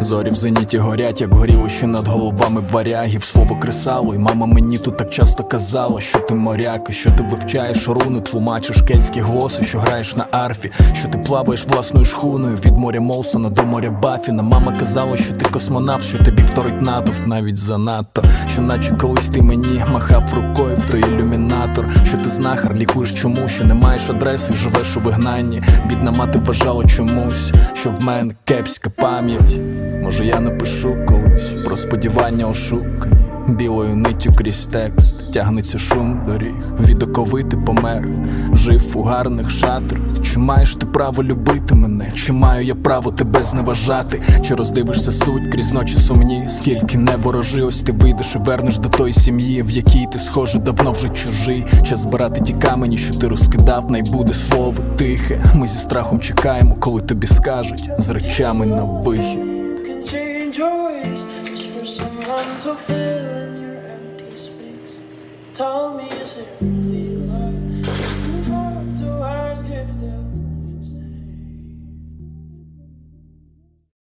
Зорі в зеніті горять, як горілище над головами варягів. Слово кресало, і мама мені тут так часто казала, що ти моряк, і що ти вивчаєш руни, тлумачиш кельтські голоси, що граєш на арфі, що ти плаваєш власною шхуною від моря Молсона до моря Бафіна. Мама казала, що ти космонавт, що тобі вторить натовп навіть занадто. Що наче колись ти мені махав рукою в ти знахар, лікуєш чому, що не маєш адреси, живеш у вигнанні. Бідна мати вважала чомусь, що в мене кепська пам'ять. Може, я напишу колись про сподівання ошукані. Білою ниттю крізь текст тягнеться шум доріг. Від оковити помер, жив у гарних шатрах. Чи маєш ти право любити мене? Чи маю я право тебе зневажати? Чи роздивишся суть крізь ночі сумні? Скільки не ворожи, ось ти вийдеш і вернеш до тої сім'ї, в якій ти схоже, давно вже чужий. Час збирати ті камені, що ти розкидав, най буде слово тихе. Ми зі страхом чекаємо, коли тобі скажуть з речами на вихід. to fill told me it's